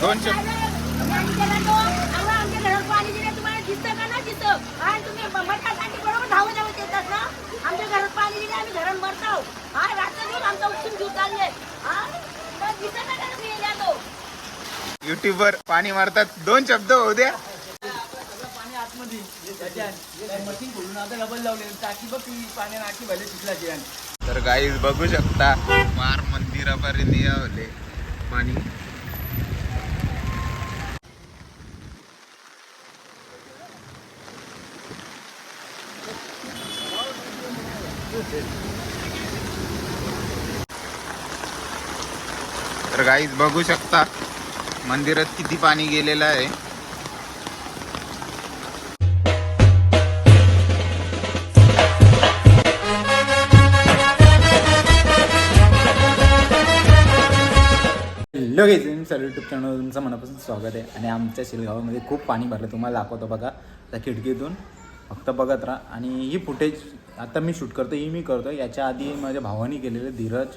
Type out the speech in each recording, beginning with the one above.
दोन शब्द आमच्या घरात पाणी आम्ही घरात रात्र आमचा उठून चालले युट्यूब वर पाणी मारतात. दोन शब्द होऊ द्या. बघ ती तर गाईज बघू शकता मार मंदिरापर्यंत यावले. पाणी. तर गाईज बघू शकता मंदिरात किती पाणी गेलेलं आहे. हॅलो गेम यूट्यूब चॅनल तुमचं मनापासून स्वागत आहे. आणि आमच्या शिलगावामध्ये खूप पाणी भरलं तुम्हाला दाखवतो बघा त्या खिडकीतून. फक्त बघत राहा. आणि ही फुटेज आता मी शूट करतो ही मी करतो याच्या आधी माझ्या भावानी केलेले धीरज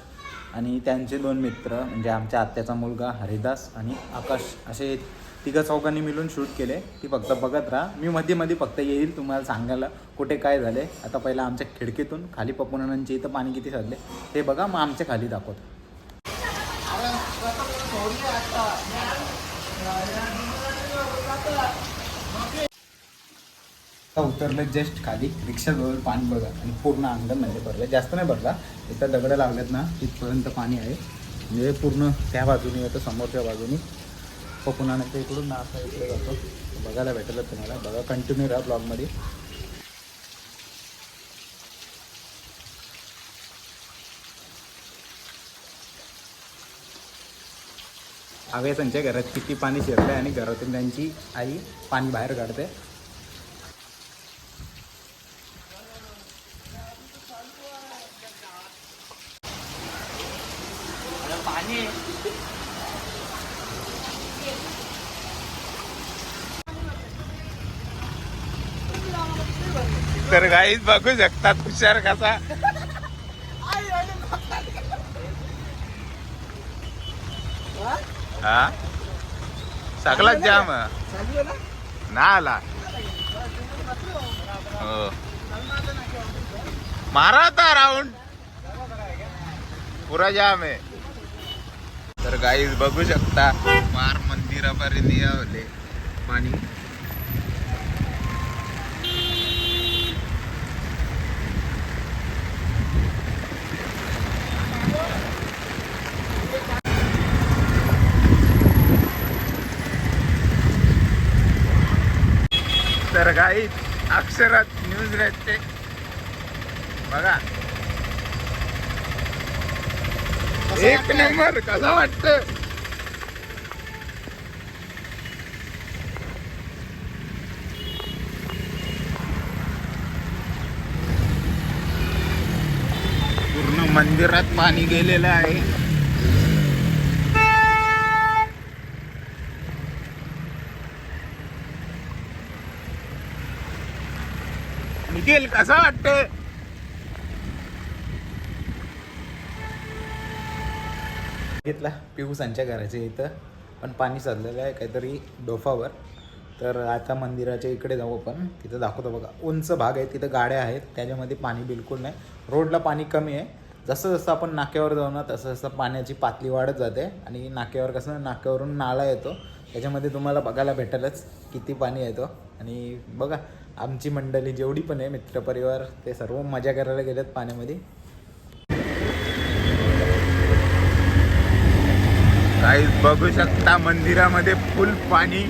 आणि त्यांचे दोन मित्र म्हणजे आमच्या आत्याचा मुलगा हरिदास आणि आकाश असे तिघं चौघांनी मिळून शूट केले. ती फक्त बघत राहा. मी मध्ये मध्ये फक्त येईल तुम्हाला सांगायला कुठे काय झाले आता पहिला आमच्या खिडकीतून खाली पपुनांच्या इथं पाणी किती साधले ते बघा. मग आमच्या खाली दाखवतो आता उतरलं जस्ट खाली. रिक्षाजवळ पाणी बघा. आणि पूर्ण अंगण म्हणजे भरलं. जास्त नाही भरला. इथं दगडं लावलेत ना तिथपर्यंत पाणी आहे. म्हणजे पूर्ण त्या बाजूने येतं समोरच्या बाजूने. पपुनाण्याच्या इकडून ना असा इकडे जातो. बघायला भेटेल तुम्हाला. बघा कंटिन्यू राहा ब्लॉगमध्ये हवे त्यांच्या घरात किती पाणी शिरलं आणि घरातून त्यांची आई पाणी बाहेर काढते. पाणी. तर गाईज बघू शकतात हुशार कसा. हा? सगळाच जाम. ना? आला. हो. मारा आता राऊंड पुरा जाम आहे. तर गाईज बघू शकता फार मंदिरापर्यंत यावले. पाणी. तर गाईज अक्षरात न्यूज राहते. बघा. एक नंबर कसा वाटत पूर्ण मंदिरात पाणी गेलेलं आहे. निखिल कसा वाटतं घेतला. पिऊसांच्या घराच्या इथं. पण पाणी साधलेलं आहे काहीतरी डोफावर. तर आता मंदिराच्या इकडे जाऊ आपण. तिथं दाखवतो बघा. उंच भाग आहे. तिथं गाड्या आहेत. त्याच्यामध्ये पाणी बिलकुल नाही. रोडला पाणी कमी आहे. जसं जसं आपण नाक्यावर जाऊ ना तसं जसं पाण्याची पातळी वाढत जाते. आणि नाक्यावर कसं नाक्यावरून नाला येतो. त्याच्यामध्ये तुम्हाला बघायला भेटेलच किती पाणी येतो आणि बघा आमची मंडळी जेवढी पण आहे मित्रपरिवार ते सर्व मजा करायला गेलेत पाण्यामध्ये. काही बघू शकता मंदिरामध्ये फुल पाणी.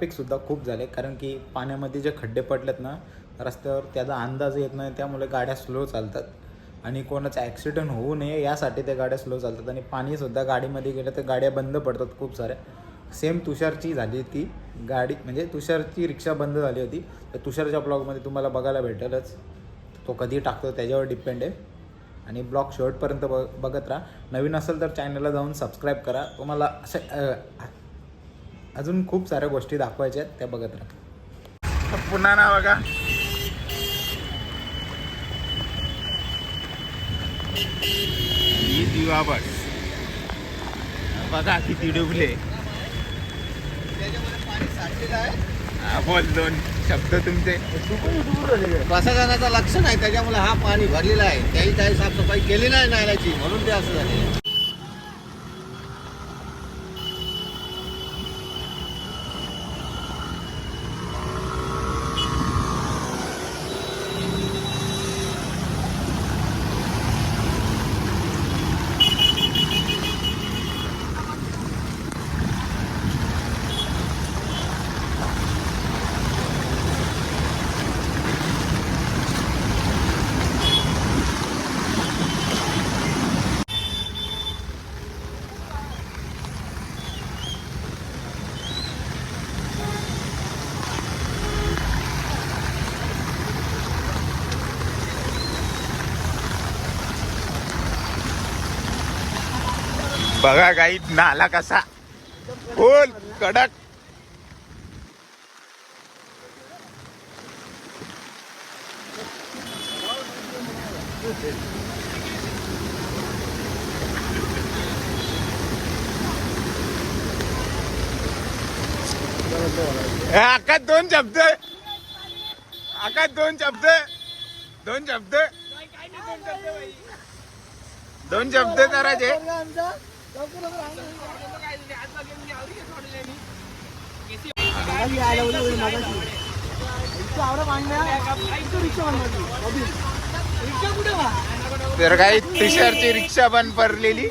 ट्रॅफिकसुद्धा खूप झाले. कारण की पाण्यामध्ये जे खड्डे पडलेत ना रस्त्यावर त्याचा अंदाज येत नाही. त्यामुळे गाड्या स्लो चालतात. आणि कोणाचा ॲक्सिडेंट होऊ नये यासाठी त्या गाड्या स्लो चालतात. आणि पाणीसुद्धा गाडीमध्ये गेलं तर गाड्या बंद पडतात खूप साऱ्या. सेम तुषारची झाली ती गाडी म्हणजे तुषारची रिक्षा बंद झाली होती. तर तुषारच्या ब्लॉगमध्ये तुम्हाला बघायला भेटेलच. तो कधी टाकतो त्याच्यावर डिपेंड आहे. आणि ब्लॉग शेवटपर्यंत ब बघत राहा. नवीन असेल तर चॅनलला जाऊन सबस्क्राईब करा. तुम्हाला असे अजून खूप साऱ्या गोष्टी दाखवायच्या आहेत त्या बघत राहा. पुन्हा ना बघा. ही दिवा बघा किती डुबले. बोल दोन शब्द तुमचे. प्रशासनाचं लक्ष नाही त्याच्यामुळे हा पाणी भरलेला आहे. त्याही काही साफसफाई केली नाही नाल्याची म्हणून ते असं झाले बघा काही नाला कसा? फुल कडक. ए, आकाश दोन शब्द. आकाश दोन शब्द. दोन शब्द. दोन शब्द करायचे. तर काही तुषारची रिक्षा पण भरलेली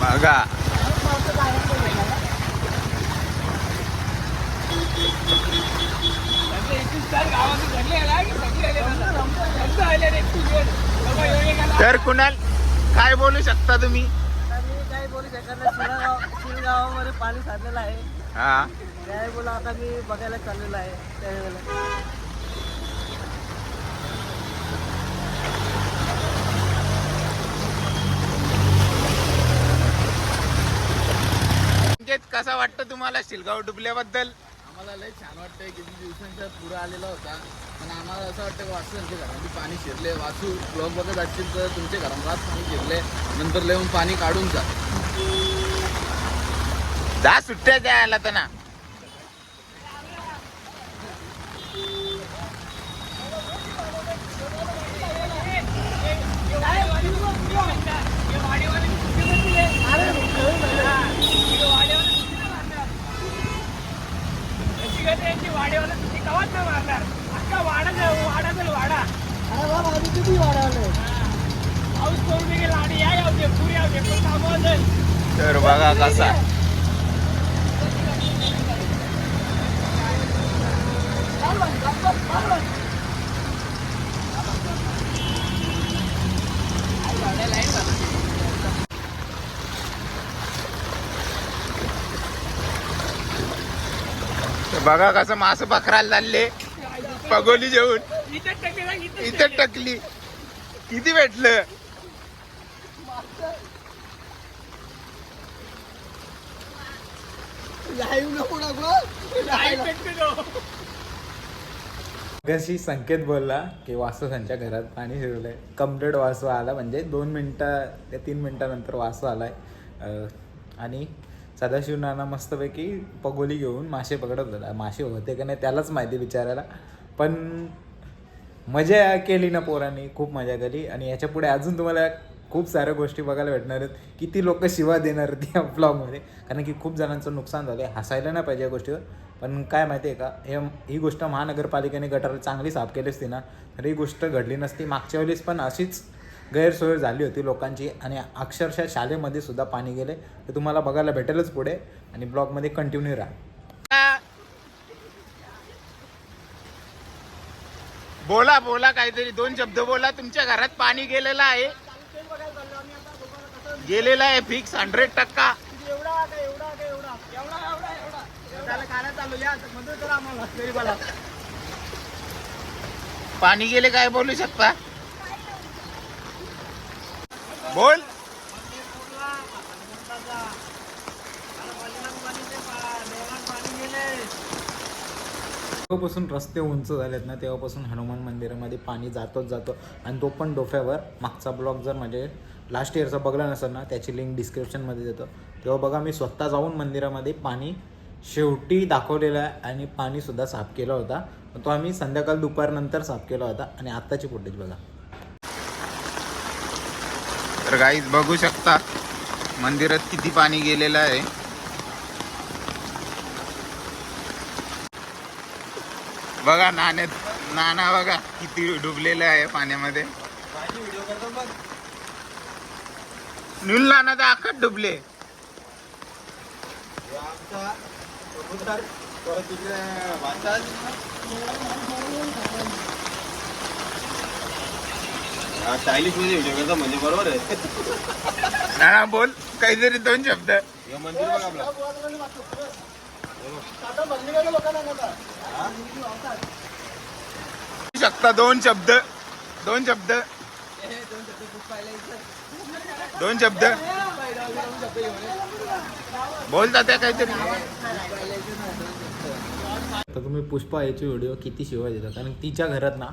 बघा तर कुणाल काय बोलू शकता तुम्ही? काय बोलू शकत शिरगाव पाणी साधलेलं आहे हा. काय बोला आता मी बघायला चाललेलो आहे त्यावेळेला संकेत कसा वाटतं तुम्हाला शिलगाव डुबल्याबद्दल? आम्हाला लय छान वाटतंय किती दिवसांचा पुढे आलेला होता. पण आम्हाला असं वाटतं की वासू त्यांच्या घरामध्ये पाणी शिरले वासू ब्लॉग बघत असतील तर तुमच्या घरामध्ये पाणी शिरले नंतर लिहून पाणी काढून जा. जा सुट्ट्या द्यायला तर ना तर बघा कसा तर बघा कसं मास पकडायला चालले. पगोली जेवून. इथं टकली किती भेटलं? कशी संकेत बोलला की वासू त्यांच्या घरात पाणी शिरलंय कंप्लीट वासू आला म्हणजे दोन मिनटं ते तीन मिनटानंतर वासू आलाय. आणि सदाशिव नाना मस्तपैकी पगोली घेऊन मासे पकडत होता. मासे होते का नाही त्यालाच माहिती विचारायला. पण मजा केली ना पोरांनी खूप मजा केली. आणि याच्यापुढे अजून तुम्हाला खूप साऱ्या गोष्टी बघायला भेटणार आहेत. किती लोक शिवा देणार त्या ब्लॉगमध्ये कारण की खूप जणांचं नुकसान झालं आहे हसायला नाही पाहिजे या गोष्टीवर. पण काय माहिती आहे का हे ही गोष्ट महानगरपालिकेने गटार चांगली साफ केली असती ना. तर ही गोष्ट घडली नसती. मागच्या वेळेस पण अशीच गैरसोय झाली होती लोकांची आणि अक्षरशः शाळेमध्ये सुद्धा पाणी गेले. तर तुम्हाला बघायला भेटेलच पुढे आणि ब्लॉगमध्ये कंटिन्यू राहा. बोला बोला काहीतरी. दोन शब्द बोला. तुमच्या घरात पाणी गेलेलं आहे. गेलेला आहे फिक्स हंड्रेड टक्का. पाणी गेले काय बोलू शकता? बोल. जेव्हापासून रस्ते उंच झालेत ना तेव्हापासून हनुमान मंदिरामध्ये पाणी जातोच जातो. आणि तो पण डोफ्यावर मागचा ब्लॉग जर म्हणजे लास्ट इयरचा बघला नसेल ना त्याची लिंक डिस्क्रिप्शनमध्ये देतो. तेव्हा बघा मी स्वतः जाऊन मंदिरामध्ये पाणी शेवटी दाखवलेलं आहे आणि पाणीसुद्धा साफ केला होता. तो आम्ही संध्याकाळ दुपारनंतर साफ केला होता आणि आत्ताची फुटेज बघा. तर गाईज बघू शकता मंदिरात किती पाणी गेलेलं आहे. बघा नाण्यात नाना बघा किती डुबलेलं आहे पाण्यामध्ये. नुल नाना तर अख्खत डुबले. स्टायलिशमध्ये व्हिडिओ करता म्हणजे बरोबर आहे. नाना बोल काहीतरी दोन शब्द. हे मंदिर बघ आपला. शकता दोन शब्द दोन शब्द. दोन शब्द. बोलता त्या काहीतरी. तर तुम्ही पुष्पा याची व्हिडिओ किती शिवाय देता कारण तिच्या घरात ना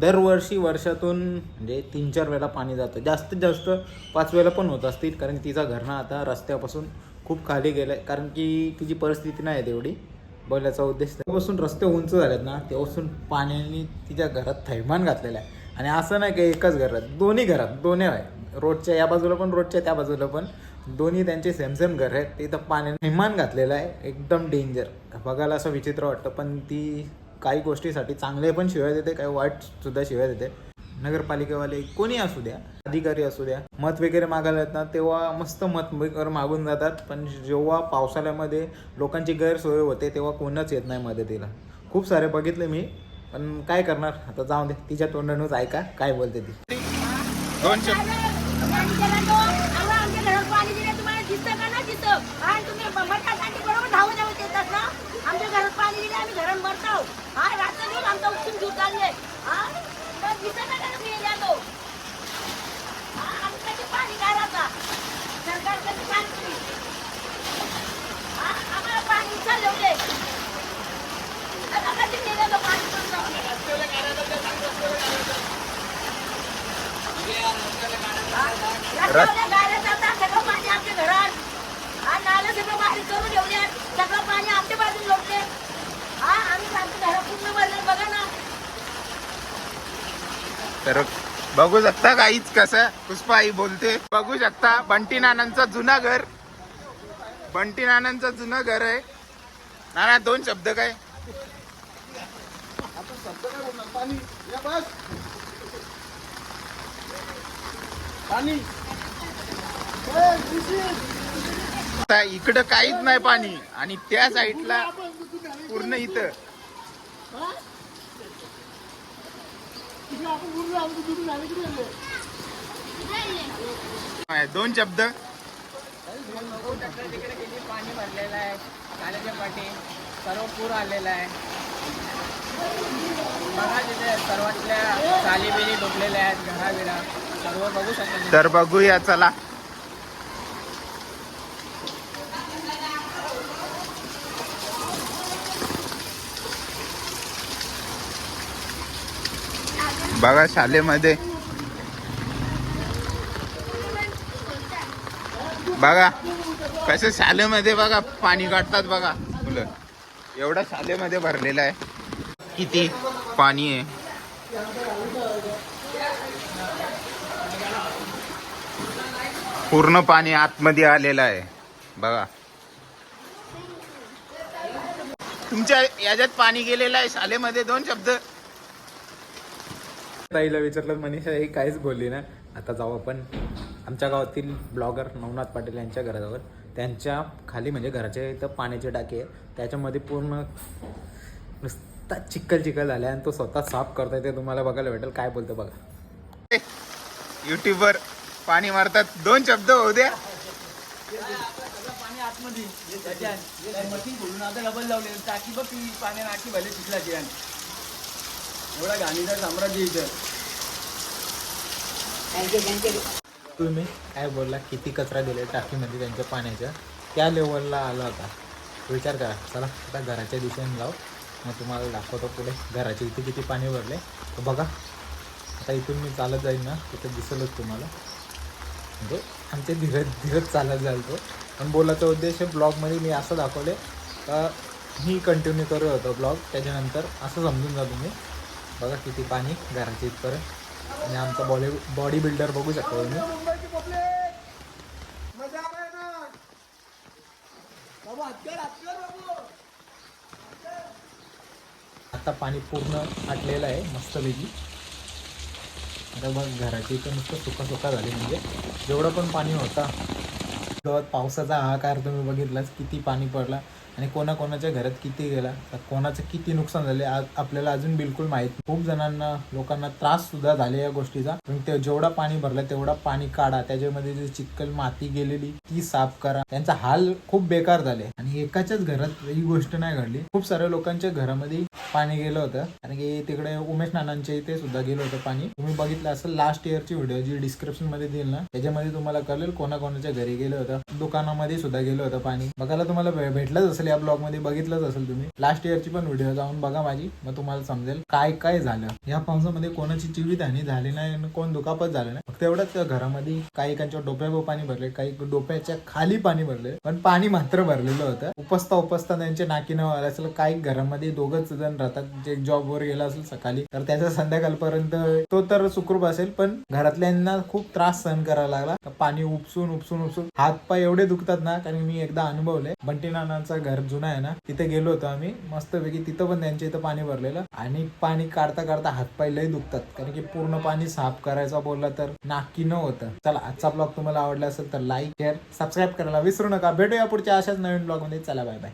दरवर्षी वर्षातून म्हणजे तीन चार वेळा पाणी जातं. जास्तीत जास्त पाच वेळा पण होत असतील कारण तिचा घर ना आता रस्त्यापासून खूप खाली गेलं आहे कारण की तिची परिस्थिती नाही आहे तेवढी. बोलायचा उद्देश तेव्हापासून रस्ते उंच झालेत ना तेव्हापासून पाण्याने तिच्या घरात थैमान घातलेलं आहे. आणि असं नाही का एकाच घरात दोन्ही घरात दोन्ही आहे रोडच्या या बाजूला पण रोडच्या त्या बाजूला पण. दोन्ही त्यांचे सेम सेम घर आहेत. तिथं पाण्याने थैमान घातलेलं आहे. एकदम डेंजर बघायला असं विचित्र वाटतं पण ती काही गोष्टीसाठी चांगले पण शिवाय देते काही वाईट सुद्धा शिवाय देते. नगरपालिकेवाले कोणी असू द्या अधिकारी असू द्या मत वगैरे मागायला येत ना तेव्हा मस्त मत वगैरे मागून जातात. पण जेव्हा पावसाळ्यामध्ये लोकांची गैरसोय होते तेव्हा कोणच येत नाही मदतीला. खूप सारे बघितले मी पण काय करणार? आता जाऊन दे तिच्या तोंडानूच ऐका काय बोलते ती. दोन आमचा उठून चालले हा? तुम्ही आम्ही कधी पाणी सरकार कधी पाणी आम्हाला पाणी कधी पाणी गाड्या जातात, सगळं पाणी आमच्या घरात. हा, नालं सगळं बारीक करून ठेवले सगळं पाणी आमच्या बाजूला लोटले. तर बघू शकता काहीच कसं पुष्पा आई बोलते बघू शकता बंटी नानांचा जुना घर. बंटी नानांचं जुनं घर आहे. नाना दोन शब्द काय? पाणी. या बस. पाणी. आता इकडं काहीच नाही पाणी. आणि त्या साईडला पूर्ण इथं दोन शब्द तिकडे किती पाणी भरलेलं आहे काल्याच्या पाठी सर्व पूर आलेला आहे बघा तिथे सर्वातल्या चालीबिली डुबलेल्या आहेत घराबिरा सर्व बघू शकता तुम्ही. तर बघूया चला बघा शालेमध्ये बघा कसं शालेमध्ये बघा पाणी काढतात बघा फुलं एवढा शालेमध्ये भरलेला आहे. किती पाणी आहे. पूर्ण पाणी आतमध्ये आलेलं आहे. बघा. तुमच्या याच्यात पाणी गेलेलं आहे शालेमध्ये दोन शब्द. ताईला विचारलं मनीषा ही काहीच बोलली ना आता जाऊ आपण. आमच्या गावातील ब्लॉगर नवनाथ पाटील यांच्या घराजवळ त्यांच्या खाली म्हणजे घराच्या इथं पाण्याची टाकी आहे त्याच्यामध्ये पूर्ण नुसता चिखल चिखल झाला आणि तो स्वतः साफ करतोय ते तुम्हाला बघायला भेटेल. काय बोलतो बघा. युट्यूबवर पाणी मारतात. दोन शब्द होऊ द्या. पाणी आतमध्ये. एवढा घाणीचा साम्राज्य इथं? तुम्ही काय बोलला किती कचरा दिले टाकीमध्ये त्यांच्या पाण्याच्या? त्या लेवलला आला होता. विचार करा. चला आता घराच्या दिशेने लाव मग तुम्हाला दाखवतो पुढे. घराच्या इथे किती पाणी भरले. तर बघा. आता इथून मी चालत जाईन ना तिथं दिसेलच तुम्हाला. म्हणजे आमचे धीरत धीरत चालत जाईल तो पण बोलायचा उद्देश ब्लॉगमध्ये मी असं दाखवले. का मी कंटिन्यू करत होतो ब्लॉग. त्याच्यानंतर असं समजून जा तुम्ही. बघा किती पाणी घराच्या इथपर्यंत. आणि आमचा बॉडी बॉडी बिल्डर बघू शकतो तुम्ही. आता पाणी पूर्ण आटलेलं आहे मस्तपैकी आता बघ घराची इथं नुसतं सुका सुका झाली म्हणजे. जेवढं पण पाणी होता. गवत पावसाचा हाकार तुम्ही बघितलाच किती पाणी पडला. आणि कोणाकोणाच्या घरात किती गेला तर कोणाचं किती नुकसान झाले आज आपल्याला अजून बिलकुल माहीत खूप जणांना लोकांना त्रास सुद्धा झाले या गोष्टीचा. पण ते जेवढा पाणी भरलं तेवढा पाणी काढा. त्याच्यामध्ये जी चिक्कल माती गेलेली ती साफ करा. त्यांचा हाल खूप बेकार झाले. आणि एकाच्याच घरात ही गोष्ट नाही घडली. खूप साऱ्या लोकांच्या घरामध्ये पाणी गेलं होतं. कारण की तिकडे उमेश नानांच्या इथे सुद्धा गेलं होतं पाणी. तुम्ही बघितलं असं लास्ट इयरची व्हिडिओ जी डिस्क्रिप्शनमध्ये देईल ना त्याच्यामध्ये तुम्हाला कळेल कोणाकोणाच्या घरी गेलं होतं. दुकानामध्ये सुद्धा गेलं होतं पाणी. बघायला तुम्हाला भेटलंच असेल या ब्लॉगमध्ये बघितलंच असेल तुम्ही. लास्ट इयरची पण व्हिडिओ जाऊन बघा माझी. मग तुम्हाला समजेल काय काय झालं. या पावसामध्ये कोणाची जीवितहानी झाली नाही आणि कोण दुखापत झालं नाही. फक्त एवढंच घरामध्ये काही एकांच्या डोप्यावर पाणी भरले काही डोप्याच्या खाली पाणी भरले पण पाणी मात्र भरलेलं होतं. उपसता उपसता त्यांचे नाकी न असेल काही घरामध्ये दोघच जण राहतात. जे जॉबवर गेला असेल सकाळी तर त्याचा संध्याकाळपर्यंत तो तर सुखरूप असेल पण घरातल्यांना खूप त्रास सहन करायला लागला. पाणी उपसून उपसून उपसून. हात पाय एवढे दुखतात ना कारण मी एकदा अनुभवले बंटी नानांचं घर जुना आहे ना तिथे गेलो होतो आम्ही. मस्तपैकी तिथं पण त्यांच्या इथं पाणी भरलेलं. आणि पाणी काढता काढता हातपाय लय दुखतात. कारण की पूर्ण पाणी साफ करायचा बोलला तर नाकी न होतं. चला आजचा ब्लॉग तुम्हाला आवडला असेल तर लाईक शेअर सबस्क्राईब करायला विसरू नका. भेटूया पुढच्या अशाच नवीन ब्लॉगमध्ये. चला बाय बाय